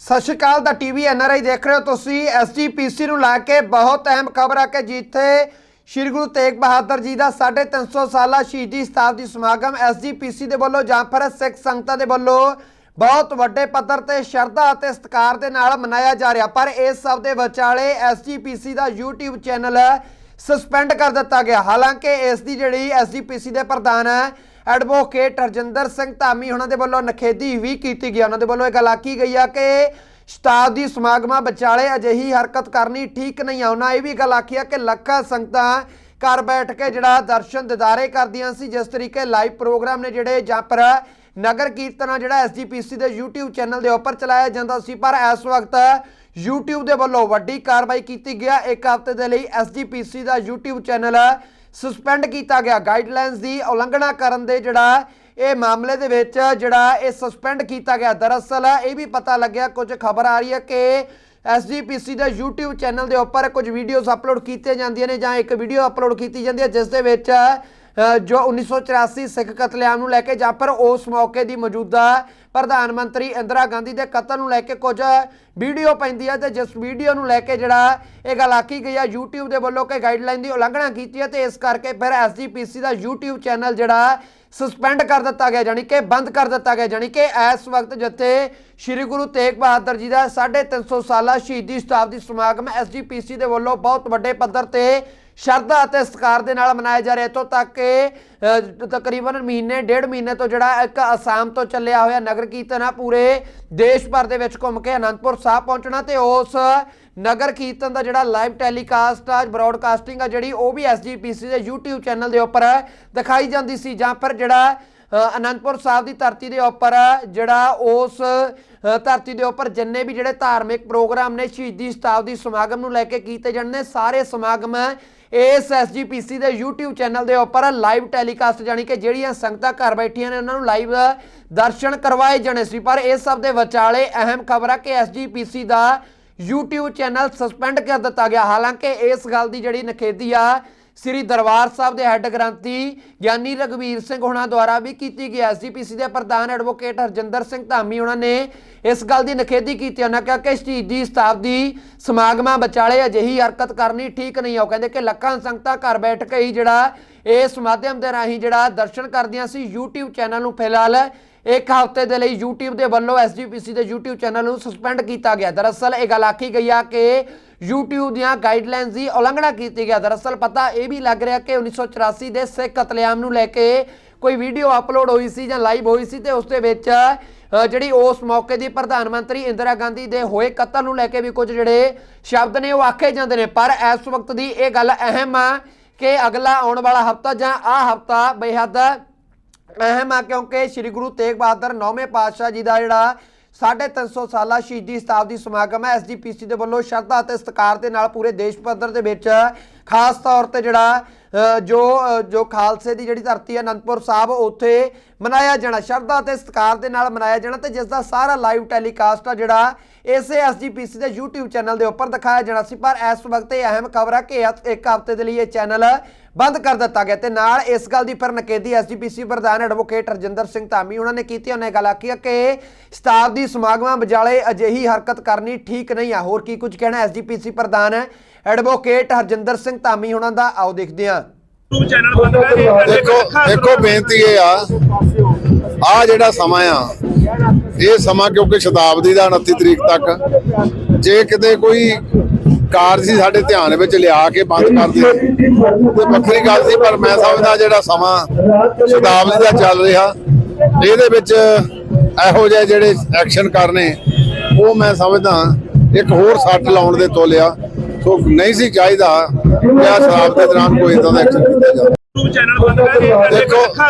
ਸਤਿ ਸ਼੍ਰੀ ਅਕਾਲ, ਦਾ TV NRI ਦੇਖ ਰਹੇ ਹੋ ਤੁਸੀਂ। ਐਸਜੀਪੀਸੀ ਨੂੰ ਲੈ ਕੇ ਬਹੁਤ ਅਹਿਮ ਖਬਰ ਆ ਕਿ ਜਿੱਥੇ ਸ਼੍ਰੀ ਗੁਰੂ ਤੇਗ ਬਹਾਦਰ ਜੀ ਦਾ 350 ਸਾਲਾ ਸ਼ਹੀਦੀ ਸ਼ਤਾਬਦੀ ਸਮਾਗਮ ਐਸਜੀਪੀਸੀ ਦੇ ਵੱਲੋਂ ਜਾਂ ਫਿਰ ਸਿੱਖ ਸੰਗਤਾਂ ਦੇ ਵੱਲੋਂ ਬਹੁਤ ਵੱਡੇ ਪੱਧਰ ਤੇ ਸ਼ਰਧਾ ਅਤੇ ਸਤਿਕਾਰ ਦੇ ਨਾਲ ਮਨਾਇਆ ਜਾ ਰਿਹਾ। ਪਰ ਇਸ ਸਭ ਦੇ ਵਿਚਾਲੇ ਐਸਜੀਪੀਸੀ ਦਾ YouTube ਚੈਨਲ ਸਸਪੈਂਡ ਕਰ ਦਿੱਤਾ ਗਿਆ। ਹਾਲਾਂਕਿ ਇਸ ਦੀ ਜਿਹੜੀ ਐਸਜੀਪੀਸੀ ਦੇ ਪ੍ਰਧਾਨ ਹੈ ਐਡਵੋਕੇਟ ਹਰਜਿੰਦਰ ਸਿੰਘ ਧਾਮੀ ਉਹਨਾਂ ਦੇ ਵੱਲੋਂ ਨਖੇਦੀ ਵੀ ਕੀਤੀ ਗਈ ਉਹਨਾਂ ਦੇ ਵੱਲੋਂ ਇਹ ਗੱਲ ਆਖੀ ਗਈ ਆ ਕਿ ਸ਼ਤਾਬਦੀ ਸਮਾਗਮਾਂ ਵਿਚਾਲੇ ਅਜਿਹੀ ਹਰਕਤ ਕਰਨੀ ਠੀਕ ਨਹੀਂ ਆ। ਉਹਨਾਂ ਇਹ ਵੀ ਗੱਲ ਆਖੀ ਆ ਕਿ ਲੱਖਾਂ ਸੰਗਤਾਂ ਘਰ ਬੈਠ ਕੇ ਜਿਹੜਾ ਦਰਸ਼ਨ ਦਿਦਾਰੇ ਕਰਦੀਆਂ ਸੀ, ਜਿਸ ਤਰੀਕੇ ਲਾਈਵ ਪ੍ਰੋਗਰਾਮ ਨੇ ਜਿਹੜੇ ਜਾਂ ਪਰ ਨਗਰ ਕੀਰਤਨ ਆ ਜਿਹੜਾ ਐਸਜੀਪੀਸੀ ਦੇ YouTube ਚੈਨਲ ਦੇ ਉੱਪਰ ਚਲਾਇਆ ਜਾਂਦਾ ਸੀ। ਪਰ ਇਸ ਵਕਤ YouTube ਦੇ ਵੱਲੋਂ ਵੱਡੀ ਕਾਰਵਾਈ ਕੀਤੀ ਗਿਆ ਇੱਕ ਹਫ਼ਤੇ ਦੇ ਲਈ ਐਸਜੀਪੀਸੀ ਦਾ YouTube ਚੈਨਲ ਸਸਪੈਂਡ ਕੀਤਾ ਗਿਆ। ਗਾਈਡਲਾਈਨਸ ਦੀ ਉਲੰਘਣਾ ਕਰਨ ਦੇ ਜਿਹੜਾ ਇਹ ਮਾਮਲੇ ਦੇ ਵਿੱਚ ਜਿਹੜਾ ਇਹ ਸਸਪੈਂਡ ਕੀਤਾ ਗਿਆ। ਦਰਅਸਲ ਇਹ ਵੀ ਪਤਾ ਲੱਗਿਆ, ਕੁਝ ਖਬਰ ਆ ਰਹੀ ਹੈ ਕਿ ਐਸਜੀਪੀਸੀ ਦੇ YouTube ਚੈਨਲ ਦੇ ਉੱਪਰ ਕੁਝ ਵੀਡੀਓਜ਼ ਅਪਲੋਡ ਕੀਤੀਆਂ ਜਾਂਦੀਆਂ ਨੇ ਜਾਂ ਇੱਕ ਵੀਡੀਓ ਅਪਲੋਡ ਕੀਤੀ ਜਾਂਦੀ ਹੈ, ਜਿਸ ਦੇ ਵਿੱਚ ਜੋ 1984 ਸਿੱਖ ਕਤਲੇਆਮ ਨੂੰ ਲੈ ਕੇ ਜਾਂ ਫਿਰ ਉਸ ਮੌਕੇ ਦੀ ਮੌਜੂਦਾ ਪ੍ਰਧਾਨ ਮੰਤਰੀ ਇੰਦਰਾ ਗਾਂਧੀ ਦੇ ਕਤਲ ਨੂੰ ਲੈ ਕੇ ਕੁਝ ਵੀਡੀਓ ਪੈਂਦੀ ਹੈ ਤੇ ਜਿਸ ਵੀਡੀਓ ਨੂੰ ਲੈ ਕੇ ਜਿਹੜਾ ਇਹ ਗੱਲ ਆਖੀ ਗਈ ਹੈ, YouTube ਦੇ ਵੱਲੋਂ ਕਿ ਗਾਈਡਲਾਈਨ ਦੀ ਉਲੰਘਣਾ ਕੀਤੀ ਹੈ ਤੇ ਇਸ ਕਰਕੇ ਫਿਰ SGPC ਦਾ YouTube ਚੈਨਲ ਜਿਹੜਾ ਸਸਪੈਂਡ ਕਰ ਦਿੱਤਾ ਗਿਆ ਜਾਨੀ ਕਿ ਬੰਦ ਕਰ ਦਿੱਤਾ ਗਿਆ ਜਾਨੀ ਕਿ ਇਸ ਵਕਤ ਜਿੱਥੇ ਸ੍ਰੀ ਗੁਰੂ ਤੇਗ ਬਹਾਦਰ ਜੀ ਦਾ 350 ਸਾਲਾ ਸ਼ਹੀਦੀ ਸ਼ਤਾਬਦੀ ਸਮਾਗਮ ਐਸਜੀਪੀਸੀ ਦੇ ਵੱਲੋਂ ਬਹੁਤ ਵੱਡੇ ਪੱਧਰ ਤੇ ਸ਼ਰਧਾ ਅਤੇ ਸਤਿਕਾਰ ਦੇ ਨਾਲ ਮਨਾਇਆ ਜਾ ਰਿਹਾ। ਇੱਥੋਂ ਤੱਕ ਕਿ ਤਕਰੀਬਨ ਮਹੀਨੇ, ਡੇਢ ਮਹੀਨੇ ਤੋਂ ਜਿਹੜਾ ਇੱਕ ਅਸਾਮ ਤੋਂ ਚੱਲਿਆ ਹੋਇਆ ਨਗਰ ਕੀਰਤਨ ਆ, ਪੂਰੇ ਦੇਸ਼ ਭਰ ਦੇ ਵਿੱਚ ਘੁੰਮ ਕੇ ਅਨੰਦਪੁਰ ਸਾਹਿਬ ਪਹੁੰਚਣਾ ਤੇ ਉਸ ਨਗਰ ਕੀਰਤਨ ਦਾ ਜਿਹੜਾ ਲਾਈਵ ਟੈਲੀਕਾਸਟ ਆ ਬ੍ਰਾਡਕਾਸਟਿੰਗ ਆ, ਜਿਹੜੀ ਉਹ ਵੀ ਐਸਜੀਪੀਸੀ ਦੇ YouTube ਚੈਨਲ ਦੇ ਉੱਪਰ ਦਿਖਾਈ ਜਾਂਦੀ ਸੀ ਜਾਂ ਫਿਰ ਜਿਹੜਾ ਅਨੰਦਪੁਰ ਸਾਹਿਬ ਦੀ ਧਰਤੀ ਦੇ ਉੱਪਰ, ਜਿਹੜਾ ਉਸ ਧਰਤੀ ਦੇ ਉੱਪਰ ਜਿੰਨੇ ਵੀ ਜਿਹੜੇ ਧਾਰਮਿਕ ਪ੍ਰੋਗਰਾਮ ਨੇ, ਸ਼ਹੀਦੀ ਸ਼ਤਾਬਦੀ ਸਮਾਗਮ ਨੂੰ ਲੈ ਕੇ ਕੀਤੇ ਜਾਣ ਨੇ, ਸਾਰੇ ਸਮਾਗਮ ਇਸ ਐਸਜੀਪੀਸੀ ਦੇ YouTube ਚੈਨਲ ਦੇ ਉੱਪਰ ਲਾਈਵ ਟੈਲੀਕਾਸਟ ਜਾਨੀ ਕਿ ਜਿਹੜੀਆਂ ਸੰਗਤਾਂ ਘਰ ਬੈਠੀਆਂ ਨੇ, ਉਹਨਾਂ ਨੂੰ ਲਾਈਵ ਦਰਸ਼ਨ ਕਰਵਾਏ ਜਾਣੇ ਸੀ। ਪਰ ਇਸ ਸਭ ਦੇ ਵਿਚਾਲੇ ਅਹਿਮ ਖਬਰ ਆ ਕਿ ਐਸਜੀਪੀਸੀ ਦਾ YouTube ਚੈਨਲ ਸਸਪੈਂਡ ਕਰ ਦਿੱਤਾ ਗਿਆ। ਹਾਲਾਂਕਿ ਇਸ ਗੱਲ ਦੀ ਜਿਹੜੀ ਨਖੇਦੀ ਆ ਸ੍ਰੀ ਦਰਬਾਰ ਸਾਹਿਬ ਦੇ ਹੈੱਡ ਗ੍ਰੰਥੀ ਗਿਆਨੀ ਰਗਵੀਰ ਸਿੰਘ ਹੁਣਾਂ ਦੁਆਰਾ ਵੀ ਕੀਤੀ ਗਈ ਐਸਜੀਪੀਸੀ ਦੇ ਪ੍ਰਧਾਨ ਐਡਵੋਕੇਟ ਹਰਜਿੰਦਰ ਸਿੰਘ ਧਾਮੀ ਉਹਨਾਂ ਨੇ ਇਸ ਗੱਲ ਦੀ ਨਖੇਦੀ ਕੀਤੀ। ਉਹਨਾਂ ਕਿਹਾ ਕਿ ਸ਼ਹੀਦੀ ਸ਼ਤਾਬਦੀ ਸਮਾਗਮਾਂ ਵਿਚਾਲੇ ਅਜਿਹੀ ਹਰਕਤ ਕਰਨੀ ਠੀਕ ਨਹੀਂ ਆ ਉਹ ਕਹਿੰਦੇ ਕਿ ਲੱਖਾਂ ਸੰਗਤਾਂ ਘਰ ਬੈਠ ਕੇ ਹੀ ਜਿਹੜਾ ਇਸ ਮਾਧਿਅਮ ਦੇ ਰਾਹੀਂ ਜਿਹੜਾ ਦਰਸ਼ਨ ਕਰਦੀਆਂ ਸੀ, YouTube ਚੈਨਲ ਨੂੰ ਫਿਲਹਾਲ ਇੱਕ ਹਫ਼ਤੇ ਦੇ ਲਈ YouTube ਦੇ ਵੱਲੋਂ SGPC ਦੇ YouTube ਚੈਨਲ ਨੂੰ ਸਸਪੈਂਡ ਕੀਤਾ ਗਿਆ। ਦਰਅਸਲ ਇਹ ਗੱਲ ਆਖੀ ਗਈ ਆ ਕਿ YouTube ਦੀਆਂ ਗਾਈਡਲਾਈਨਸ ਦੀ ਉਲੰਘਣਾ ਕੀਤੀ ਗਿਆ ਦਰਅਸਲ ਪਤਾ ਇਹ ਵੀ ਲੱਗ ਰਿਹਾ ਕਿ 1984 ਦੇ ਸਿੱਖ ਕਤਲੇਆਮ ਨੂੰ ਲੈ ਕੇ ਕੋਈ ਵੀਡੀਓ ਅਪਲੋਡ ਹੋਈ ਸੀ ਜਾਂ ਲਾਈਵ ਹੋਈ ਸੀ ਤੇ ਉਸ ਦੇ ਵਿੱਚ ਜਿਹੜੀ ਉਸ ਮੌਕੇ ਦੀ ਪ੍ਰਧਾਨ ਮੰਤਰੀ ਇੰਦਰਾ ਗਾਂਧੀ ਦੇ ਹੋਏ ਕਤਲ ਨੂੰ ਲੈ ਕੇ ਵੀ ਕੁਝ ਜਿਹੜੇ ਸ਼ਬਦ ਨੇ ਉਹ ਆਖੇ ਜਾਂਦੇ ਨੇ। ਪਰ ਇਸ ਵਕਤ ਦੀ ਇਹ ਗੱਲ ਅਹਿਮ ਆ ਕਿ ਅਗਲਾ ਆਉਣ ਵਾਲਾ ਹਫਤਾ ਜਾਂ ਆਹ ਹਫਤਾ ਬੇਹੱਦ ਅਹਿਮ ਆ ਕਿਉਂਕਿ ਸ੍ਰੀ ਗੁਰੂ ਤੇਗ ਬਹਾਦਰ ਨੌਵੇਂ ਪਾਤਸ਼ਾਹ ਜੀ ਦਾ ਜਿਹੜਾ 350 ਸਾਲਾ ਸ਼ਹੀਦੀ ਸ਼ਤਾਬਦੀ ਸਮਾਗਮ ਹੈ। ਐਸਜੀਪੀਸੀ ਦੇ ਵੱਲੋਂ ਸ਼ਰਧਾ ਅਤੇ ਸਤਿਕਾਰ ਦੇ ਨਾਲ ਪੂਰੇ ਦੇਸ਼ ਪੱਧਰ ਦੇ ਵਿੱਚ ਖਾਸ ਤੌਰ ਤੇ ਜਿਹੜਾ ਜੋ ਜੋ ਖਾਲਸੇ ਦੀ ਜਿਹੜੀ ਧਰਤੀ ਹੈ ਅਨੰਦਪੁਰ ਸਾਹਿਬ, ਉੱਥੇ ਮਨਾਇਆ ਜਾਣਾ, ਸ਼ਰਧਾ ਅਤੇ ਸਤਿਕਾਰ ਦੇ ਨਾਲ ਮਨਾਇਆ ਜਾਣਾ ਤੇ ਜਿਸ ਦਾ ਸਾਰਾ ਲਾਈਵ ਟੈਲੀਕਾਸਟ ਆ ਜਿਹੜਾ ਇਸੇ ਐਸਜੀਪੀਸੀ ਦੇ YouTube ਚੈਨਲ ਦੇ ਉੱਪਰ ਦਿਖਾਇਆ ਜਾਣਾ ਸੀ। ਪਰ ਇਸ ਵਕਤ ਇਹ ਅਹਿਮ ਖਬਰ ਆ ਕਿ ਇੱਕ ਹਫ਼ਤੇ ਦੇ ਲਈ ਇਹ ਚੈਨਲ ਬੰਦ ਕਰ ਦਿੱਤਾ ਗਿਆ ਤੇ ਨਾਲ ਇਸ ਗੱਲ ਦੀ ਫਿਰ ਨਕੇਦੀ ਐਸਜੀਪੀਸੀ ਪ੍ਰਧਾਨ ਐਡਵੋਕੇਟ ਰਜਿੰਦਰ ਸਿੰਘ ਧਾਮੀ ਉਹਨਾਂ ਨੇ ਕੀਤੀ, ਉਹਨੇ ਗੱਲ ਆਖੀ ਹੈ ਕਿ ਦੀ ਸਮਾਗਮਾਂ ਵਿਚਾਲੇ ਅਜਿਹੀ ਹਰਕਤ ਕਰਨੀ ਠੀਕ ਨਹੀਂ ਆ। ਹੋਰ ਕੀ ਕੁਝ ਕਹਿਣਾ ਐਸਜੀਪੀਸੀ ਪ੍ਰਧਾਨ ਐਡਵੋਕੇਟ ਹਰਜਿੰਦਰ ਸਿੰਘ ਧਾਮੀ ਉਹਨਾਂ ਦਾ ਆਓ ਦੇਖਦੇ ਹਾਂ। ਚੈਨਲ ਬੰਦ ਕਰ ਦੇਖੋ ਦੇਖੋ ਬੇਨਤੀ ਇਹ ਆ ਆ ਜਿਹੜਾ ਸਮਾਂ ਆ ਇਹ ਸਮਾਂ ਕਿਉਂਕਿ ਸ਼ਤਾਬਦੀ ਦਾ 29 ਤਰੀਕ ਤੱਕ ਜੇ ਕਿਤੇ ਕੋਈ ਕਾਰਜ ਸੀ ਸਾਡੇ ਧਿਆਨ ਵਿੱਚ ਲਿਆ ਕੇ ਬੰਦ ਕਰ ਦੇ ਤੇ ਵੱਖਰੀ ਗੱਲ ਸੀ ਪਰ ਮੈਂ ਸਮਝਦਾ ਜਿਹੜਾ ਸਮਾਂ ਸ਼ਤਾਬਦੀ ਦਾ ਚੱਲ ਰਿਹਾ ਇਹਦੇ ਵਿੱਚ ਇਹੋ ਜਿਹੇ ਜਿਹੜੇ ਐਕਸ਼ਨ ਕਰਨੇ ਉਹ ਮੈਂ ਸਮਝਦਾ ਇੱਕ ਹੋਰ ਸੱਟ ਲਾਉਣ ਦੇ ਤੋਲਿਆ ਸੋ ਨਹੀਂ ਸੀ ਚਾਹੀਦਾ ਕਿ ਆ ਸ਼ਰਾਬ ਦੇ ਦੌਰਾਨ ਕੋਈ ਇਦਾਂ ਦਾ ਐਕਸ਼ਨ ਕੀਤਾ ਜਾਵੇ। ਦੇਖੋ